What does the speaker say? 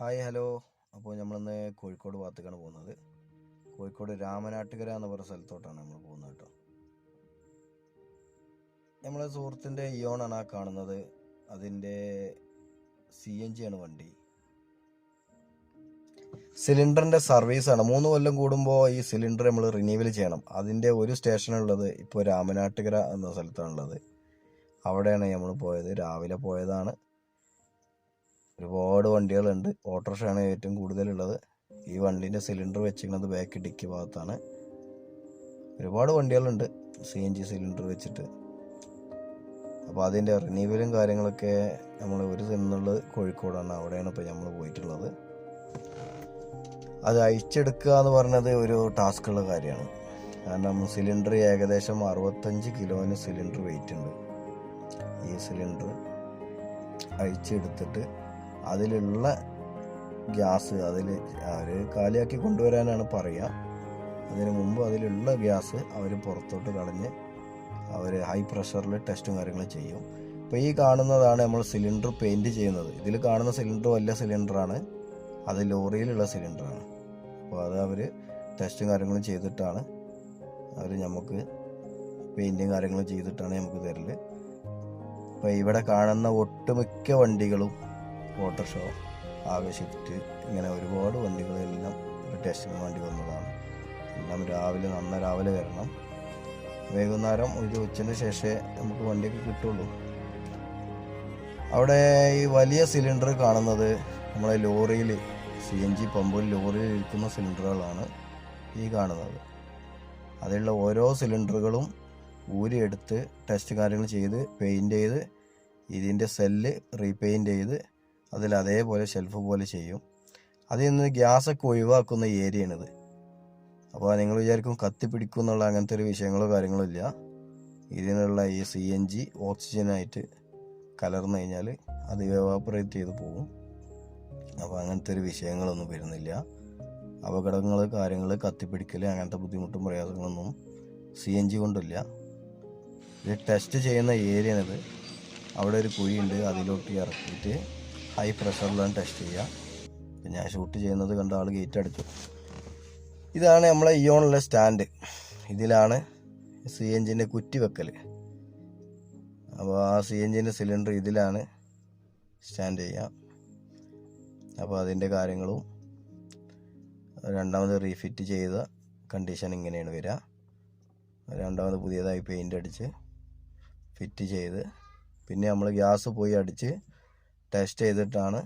Hi hello. അപ്പോൾ നമ്മളിന്ന് കോഴിക്കോട് ഭാഗത്തേക്കാണ് പോകുന്നത്. കോഴിക്കോട് രാമനാട്ടുകര എന്ന് പറയുന്ന സ്ഥലത്തോട്ടാണ് നമ്മൾ പോകുന്നത് കേട്ടോ. നമ്മളെ സുഹൃത്തിന്റെ ഇയോണാണ് ആ കാണുന്നത്. അതിന്റെ സി എൻ ജി ആണ് വണ്ടി. സിലിണ്ടറിന്റെ സർവീസാണ് മൂന്ന് കൊല്ലം കൂടുമ്പോൾ ഈ സിലിണ്ടർ നമ്മൾ റിന്യൂവൽ ചെയ്യണം. അതിന്റെ ഒരു സ്റ്റേഷനുള്ളത് ഇപ്പോൾ രാമനാട്ടുകര എന്ന സ്ഥലത്താണുള്ളത്. അവിടെയാണ് നമ്മൾ പോയത്. രാവിലെ പോയതാണ്. ഒരുപാട് വണ്ടികളുണ്ട്. ഓട്ടോറിക്ഷയാണ് ഏറ്റവും കൂടുതലുള്ളത്. ഈ വണ്ടീന്റെ സിലിണ്ടർ വെച്ചിരിക്കുന്നത് ബാക്ക് ഡിക്കി ഭാഗത്താണ്. ഒരുപാട് വണ്ടികളുണ്ട് സി എൻ ജി സിലിണ്ടർ വെച്ചിട്ട്. അപ്പോൾ അതിന്റെ റിന്യൂവലും കാര്യങ്ങളൊക്കെ നമ്മൾ ഒരു നിന്നുള്ളത് കോഴിക്കോടാണ്. അവിടെയാണ് ഇപ്പോൾ നമ്മൾ പോയിട്ടുള്ളത്. അത് അയച്ചെടുക്കുക എന്ന് പറഞ്ഞത് ഒരു ടാസ്ക്കുള്ള കാര്യമാണ്. കാരണം സിലിണ്ടർ ഏകദേശം അറുപത്തഞ്ച് കിലോന് സിലിണ്ടർ വെയിറ്റ് ഉണ്ട്. ഈ സിലിണ്ടർ അഴിച്ചെടുത്തിട്ട് അതിലുള്ള ഗ്യാസ് അതിൽ അവർ കാലിയാക്കി കൊണ്ടുവരാനാണ് പറയുക. അതിന് മുമ്പ് അതിലുള്ള ഗ്യാസ് അവർ പുറത്തോട്ട് കളഞ്ഞ് അവർ ഹൈ പ്രഷറിൽ ടെസ്റ്റും കാര്യങ്ങളും ചെയ്യും. ഇപ്പോൾ ഈ കാണുന്നതാണ് നമ്മൾ സിലിണ്ടർ പെയിന്റ് ചെയ്യുന്നത്. ഇതിൽ കാണുന്ന സിലിണ്ടർ വലിയ സിലിണ്ടറാണ് അത് ലോറിയിലുള്ള സിലിണ്ടറാണ് അപ്പോൾ അത് അവർ ടെസ്റ്റും കാര്യങ്ങളും ചെയ്തിട്ടാണ് അവർ നമുക്ക് പെയിന്റും കാര്യങ്ങളും ചെയ്തിട്ടാണ് നമുക്ക് തരൽ അപ്പോൾ ഇവിടെ കാണുന്ന ഒട്ടുമിക്ക വണ്ടികളും ഓട്ടോറിക്ഷ ഷോ ഷിഫ്റ്റ് ഇങ്ങനെ ഒരുപാട് വണ്ടികളെല്ലാം ടെസ്റ്റിന് വേണ്ടി വന്നതാണ്. എല്ലാം രാവിലെ നന്ന രാവിലെ വരണം. വൈകുന്നേരം ഒരു ഉച്ചന് ശേഷമേ നമുക്ക് വണ്ടിയൊക്കെ കിട്ടുള്ളൂ. അവിടെ ഈ വലിയ സിലിണ്ടർ കാണുന്നത് നമ്മളെ ലോറിയിൽ സി എൻ ജി പമ്പിൽ ലോറിയിൽ ഇരിക്കുന്ന സിലിണ്ടറുകളാണ് ഈ കാണുന്നത്. അതിലുള്ള ഓരോ സിലിണ്ടറുകളും ഊരിയെടുത്ത് ടെസ്റ്റ് കാര്യങ്ങൾ ചെയ്ത് പെയിന്റ് ചെയ്ത് ഇതിന്റെ സെല്ല് റീപെയിന്റ് ചെയ്ത് അതിൽ അതേപോലെ ഷെൽഫ് പോലെ ചെയ്യും. അതിൽ നിന്ന് ഗ്യാസൊക്കെ ഒഴിവാക്കുന്ന ഏരിയയാണിത്. അപ്പോൾ നിങ്ങൾ വിചാരിക്കും കത്തിപ്പിടിക്കും എന്നുള്ള അങ്ങനത്തെ ഒരു വിഷയങ്ങളോ കാര്യങ്ങളോ ഇല്ല. ഇതിനുള്ള ഈ സി എൻ ജി ഓക്സിജനായിട്ട് കലർന്നു കഴിഞ്ഞാൽ അത് എവാപ്പറേറ്റ് ചെയ്ത് പോകും. അപ്പോൾ അങ്ങനത്തെ ഒരു വിഷയങ്ങളൊന്നും വരുന്നില്ല. അപകടങ്ങൾ കാര്യങ്ങൾ കത്തിപ്പിടിക്കൽ അങ്ങനത്തെ ബുദ്ധിമുട്ടും പ്രയാസങ്ങളൊന്നും സി എൻ ജി കൊണ്ടില്ല ഇത് ടെസ്റ്റ് ചെയ്യുന്ന ഏരിയയാണിത്. അവിടെ ഒരു കുഴിയുണ്ട് അതിലോട്ട് ഇറക്കിയിട്ട് ഹൈ പ്രഷറിലാണ് ടെസ്റ്റ് ചെയ്യുക ഞാൻ ഷൂട്ട് ചെയ്യുന്നത് കണ്ട ആൾ ഗേറ്റ് അടിച്ചു. ഇതാണ് നമ്മളെ ഇയോണിലെ സ്റ്റാൻഡ് ഇതിലാണ് സി എൻജിന്റെ കുറ്റി വെക്കൽ അപ്പോൾ ആ സി എൻജിന്റെ സിലിണ്ടർ ഇതിലാണ് സ്റ്റാൻഡ് ചെയ്യുക അപ്പോൾ അതിന്റെ കാര്യങ്ങളും രണ്ടാമത് റീഫിറ്റ് ചെയ്ത കണ്ടീഷൻ ഇങ്ങനെയാണ് വരിക രണ്ടാമത് പുതിയതായി പെയിന്റ് അടിച്ച് ഫിറ്റ് ചെയ്ത്. പിന്നെ നമ്മൾ ഗ്യാസ് പോയി അടിച്ച് ടെസ്റ്റ് ചെയ്തിട്ടാണ്